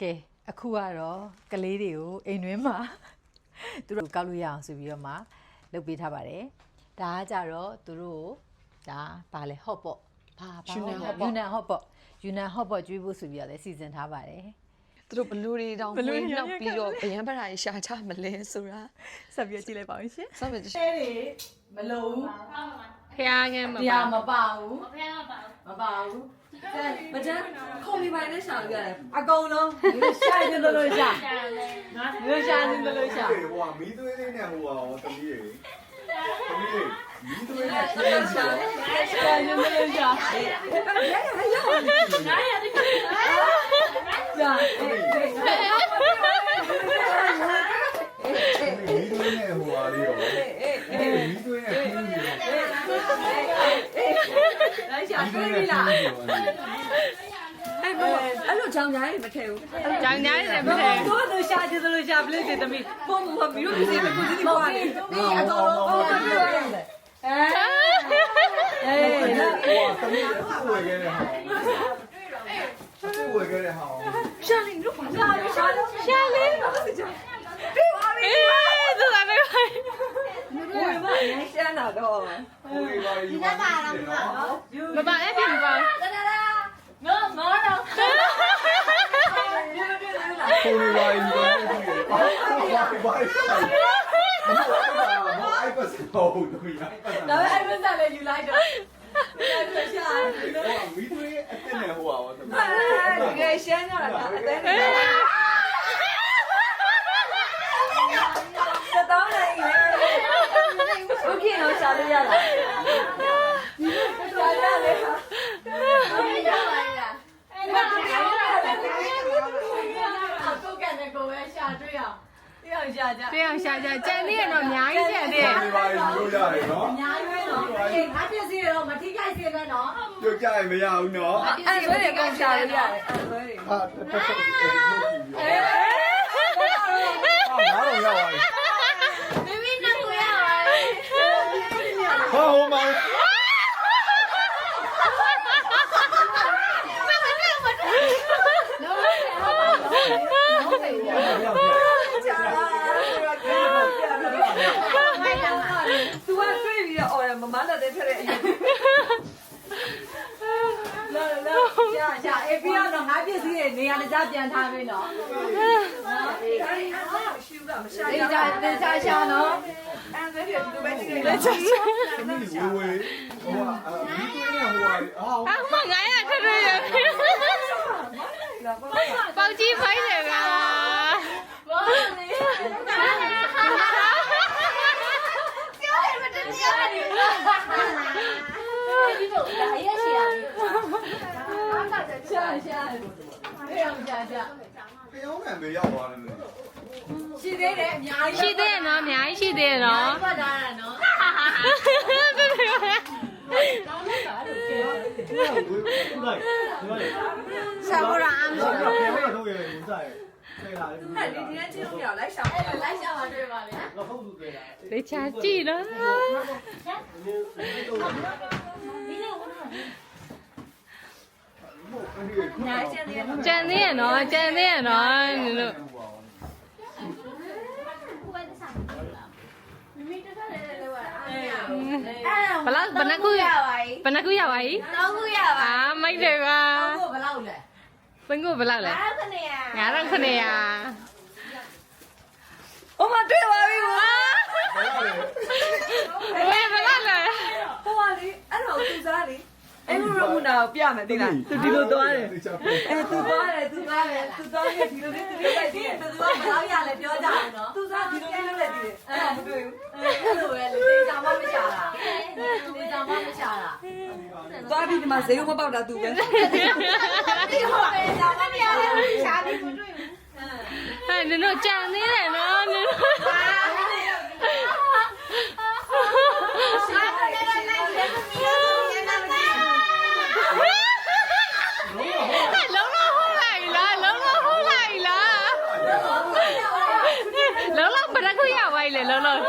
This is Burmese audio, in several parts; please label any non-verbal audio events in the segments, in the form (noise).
ကဲအခုကတော့ကလေးတွေကိုအိမ်တွင်းမှာသူတို့ကောက်လို့ရအောင်ဆိုပြီးတော့မှလုပ်ပေးထားပါတယ်ဒါကကြတော့သူတို့ဒါဘာလဲဟော့ပေါ့ဘာဘာယူနန်ဟော့ပေါ့ယူနန်ဟော့ပေါ့ယူနန်ဟော့ပေါ့ကျွေးဖို့ဆိုပြီးတော့လည်းစီစဉ်ထားပါတယ်သူတို့ဘလူတွေတောင်ဘလူတွေဝေးနှောက်ရရပြီးတော့ဗယံပရာကြီးရှာချမလဲဆိုတာဆက်ပြီးကြည့်လိုက်ပါဦးရှင်စမ်းမကြည့်အဲတွေမလုံးဖျားငယ်မတရားမပါဘူးဘယ်မှာပါမပါဘူး မတန်းခုံဒီပိုင်းနဲ့ရှာလို့ရတယ်အကုန်လုံးဒီရှာနေလို့လို့ရှာရှာလဲငါဒီလိုရှာနေလို့လို့ရှာဟိုကမီးသွေးလေးနဲ့ဟိုကရောသမီးလေးသမီးလေးမီးသွေးနဲ့ခင်းရှာရှာနေလို့လို့ရှာငါရတဲ့ရှာမီးသွေးနဲ့ဟိုကလေးရောမီးသွေးနဲ့ခင်းနေတယ်လိုက်ရှာမီးသွေး တွေ့နဲ့ပြီခလားင်းနေတယ်အဲ့မအဲ့လိုကြောင်ညားတွေမထဲဘူးကြောင်ညားတယ်မလဲတို့တို့ရှာကြလို့ရှာပလေးတွေတမီးပုံမမီတို့ပြည်စီကိုစီးပွားတယ်ဒီအကောင်လုံးဟောပြောရတယ်အဲအေးဟိုကသမီးအဝယ်ခဲ့တဲ့ဟာအဝယ်ခဲ့တဲ့ဟာရှာနေတို့ဘာလဲရှာရှာလေဘာလို့ကြောင်အေးသူကလ ည်းဘယ်မှာရမ်းရှာတာတော့ဟိုလေးပါယူပါတော့နော်မပါအဲ့ဒီမပါငါငါတော့ဟိုလေးပါယူပါတော့ဘာဘာဘာဘာအိုက်ပတ်စောတို့ရပတ်ဒါပေမဲ့အဲ့မစားလေယူလိုက်တော့ရှာမီးသွေးအစ်စ်နဲ့ဟိုကရောသမီးအဲ့ဒီကရှမ်းကြတာအသေးတ အောင်ရှာကြတွေ့အောင်ရှာကြကြံနေရတော့အများကြီးကြံနေဟိုလေးပါယူလို့ရတယ်နော်အများကြီးပဲနော်အေးငါပြည့်စည်တော့မထိခိုက်စေနဲ့နော်ပြုတ်ကြရင်မရဘူးနော်အဲ့ဆွဲတွေကုန်ရှာလို့ရတယ်အဲ့ဆွဲတွေဟာတက်တက်တက်ဟာငါတော့ရောက်ပါပြီ မိမိနဲ့ကိုရပါ ဟာဟိုမှာ သူကတွေ့ ပြီးတော့အော်ရမမလက်တဲ့ထက်တဲ့အရင်လာလာရှာရှာအေးပြီးတော့ငါပြည့်စည်နေရာတကြပြန်ထားပြီနော်အဲ့ဒါရှိဦးကမရှာအေးရကြတေချာရှာနော်အဲ့ဒါတွေဒီလိုပဲကြည့်လိုက်ချာသမီးဝေဝေဟိုကမီးသွေးနဲ့ဟိုကအာအမငါရထထရပေါက်ကြီးဖိုင်းတယ်က ဘောလေပြောရမတယ်ပြောရတယ် ဒီလိုဒါရရှိရတယ်ရှာရှာတွေ့အောင်ရှာရှာပြောင်းကံပဲရောက်သွားတယ်ရှိသေးတယ်အများကြီးရှိသေးတယ်နော်အများကြီးရှိသေးတယ်နော်ပတ်တာရနော်ဆာဘောရာအမ်ဆောင်းပြန်ရတော့ရေဦးစားရေ လာလေအဲ့ဒီဒီနဲ့ချင်းလို့ရလိုက်ရှာအဲ့လိုက်ရှာမှတွေ့ပါလေလေချာကြည့်နော်ညာချင်းတွေကြံသေးရနော်ကြံသေးရနော်ညီတို့မိမိတက်တယ်လေလောအားမရဘလောက်ဘယ်နှခုရဘယ်နှခုရပါ E တောင်းခုရပါအာမိုက်တယ်ကွာကိုဘယ်လောက်လဲ ဘင်ကိုဘယ်လောက်လဲအားခနေရ9000ခနဲ့ရဟိုမှာတွေ့ပါပြီကွာဘယ်ဘယ်လောက်လဲဟိုကလေအဲ့တော့သူစားလေအဲ့လိုရမှုနာကိုပြမယ်သိလားသူဒီလိုသွားတယ်အဲသူသွားတယ်သူသွားတယ်သူသွားတယ်ဒီလိုလေးသူလေးလိုက်သေးတယ်သူကဘယ်လောက်ရလဲပြောကြအောင်နော်သူစားဒီလိုလေးလုပ်လိုက်သေးတယ်အဲ့ဒါမတွေ့ဘူးအဲ့လိုပဲလေတေချာမှမရှာတာတေချာမှမရှာတာ သွားပြီးဒီမှာဈေးမပေါက်တာသူပဲဒီဟောတေချာမှမရှာတာရှာပြီးမတွေ့ဘူးအဲ့ညီတို့ကြံသေးတယ်နော်ညီတို့အားခနေလိုက်လိုက်လေမီးလို့ရနေတာ လုံးလုံးဟုတ်လိုက်လားလုံးလုံးဟုတ်လိုက်လားလုံးလုံးဘယ်နှခုရပါ E လဲလုံးလုံးဘယ်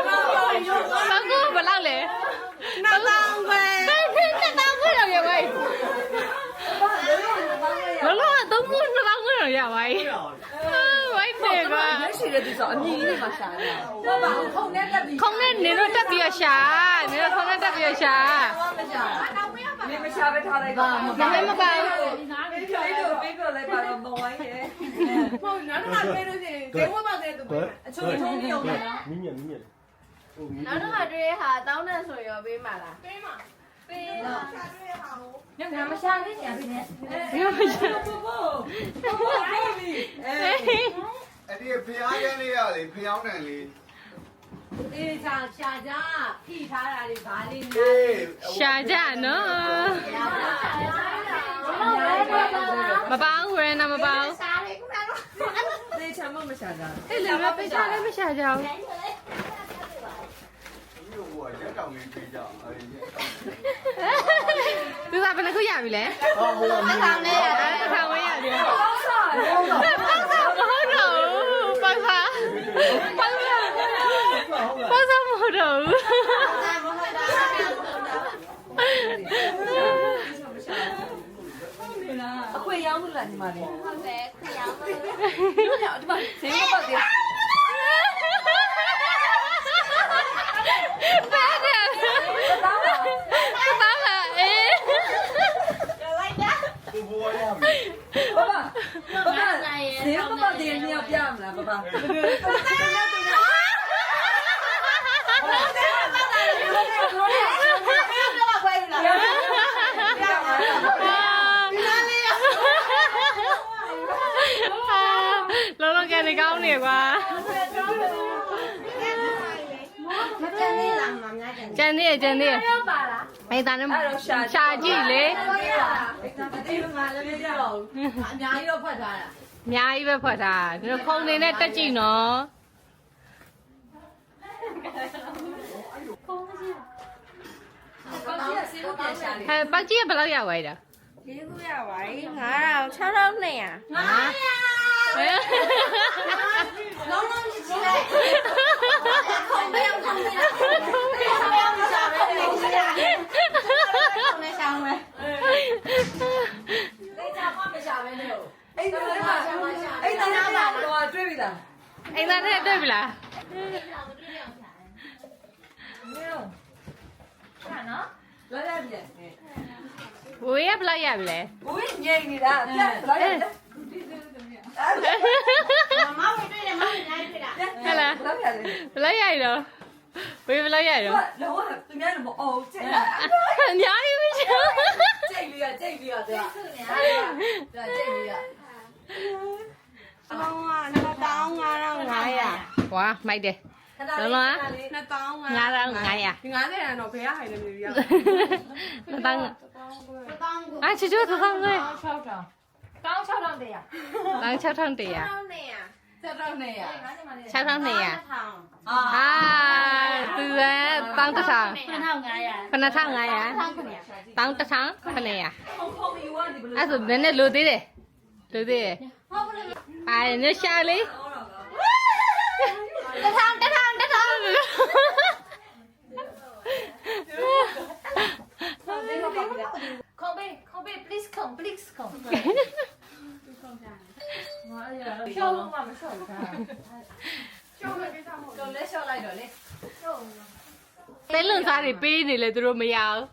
ခုဘယ်လောက်လဲနှစ်တောင်းပဲနှစ်တောင်းခွဲတော့ ရပါကြီးဝိုက်တယ်ကလက်ရှိတဲ့သူဆိုအမြင်ကြီးမှာရှာတယ်ဟုတ်ပါဘူးခုံနဲ့တက်ပြီးခုံနဲ့နင်တို့တက်ပြီးရရှာနင်တို့ခုံနဲ့တက်ပြီးရရှာမရှာနင်မရှာပဲထားလိုက်ပါမပါဘူးမပါဘူးပေးကြပေးကြလိုက်ပါတော့မဝိုင်းရယ်ဟုတ်နော်တော့ပေးလို့ရှိရင်ဒေဝပါတဲ့သူအချုံချုံပြီးအောင်လားမိမြမိမြနောက်တော့တွေ့ဟာတောင်းတန်ဆိုရောပေးမှာလားပေးမှာ ညငါမရှာသေးညာပြီနဲ့ဘောဘောဘောဘောပြီအဲအဲ့ဒီဖျားရမ်းလေးရလေဖျောင်းတယ်လေအေးချာရှာကြဖိထားတာတွေဘာလေးအေးရှာကြနော်မပေါင်းဝရနာမပေါင်းရှာလေးခုနကတော့သေချာမမရှာတာအဲ့လေမပေးချလည်းမရှာကြဘူး ဒီဟိုရက်တောင်လေးပြေးကြအဲ့ဒီသူကဘယ်နှခုရပြီလဲဟောဟိုကမြင်တောင်းနေရအဲ့တာတစ်ထောင်ဝဲရပြီပေါင်းစားတယ်ဟုတ်တော့ပေါင်းစားမဟုတ်တော့ဘူးပေါင်းစားပေါင်းစားပေါင်းစားမဟုတ်တော့ဘူးမဟုတ်တာအခွေရောင်းလို့လားညီမလေးဟုတ်တယ်ခရောင်းမလို့ဒီမှာဈေးမပတ်သေးပါတယ်တောင်းလာအေး လိုက်တာ ဘူဘူရပြီ ဘာဘာဘာဈေးမပတ်သေးညပြမလားဘာဘာ တော့ခွဲလာ လောလော ကနေကောင်းနေကွာမတန်သေးလားမများတယ်ကျန်သေးကျန်သေးတော့ပါလားမိသားနဲ့ရှာကြည့်လေခွဲလာဒီမှာလည်းပြတော့အများကြီးတော့ဖတ်ထားတာအများကြီးပဲဖွက်တာဒီလိုခုံနေနဲ့တက်ကြည့်နော်ဘာကြီးဈေးမပြန်ရှာလေဟဲ့ပတ်ကြီးကဘယ်လောက်ရပါလဲဒီခုရပါပြီ9000 6200ဟမ်လုံးလုံး ကြည့်ကြည့်လိုက်ခုံမရောက်ခုံမရောက်ခုံမရောက်ရှာပဲလေရှာတယ်ခုံနဲ့ရှာမယ်လေချာမမရှာပဲလေအဲ့ဒါလည်းပါအဲ့ဒါလည်းပါတော့တွေ့ပြီလားအိမ်သားနဲ့တွေ့ပြီလားလာရ ပြီဝေးရဘယ်လောက်ရပြီလဲဘိုးငိမ့်နေတာပြလာရပြီမမဝင်တွေ့တယ်မဝင်နိုင်တွေ့တာဟဲ့လားလာရတယ်ဘယ်လောက်ရရတော့ဝေးဘယ်လောက်ရရတော့လောကသူများလည်းမအောင်ကျဲအများကြီးမရှိဘူးကျိတ် sao này à? Sao thằng này à? à từ tăng tới sáng phần nào thằng à? Tăng tới sáng phần này à? À rồi bên này lười đi. Đấy lười đi. Ai nhớ sao lý tới thằng tới thằng tới thằng. Không biết không biết. Please come please come. (laughs) ရှောင်းမှမရှောင်းဘူးခါရှောင်းလည်းကိစ္စမဟုတ်တော့လက်ရှော့လိုက်တော့လေတဲလွန်စားတွေပေးနေလေသူတို့မရဘူး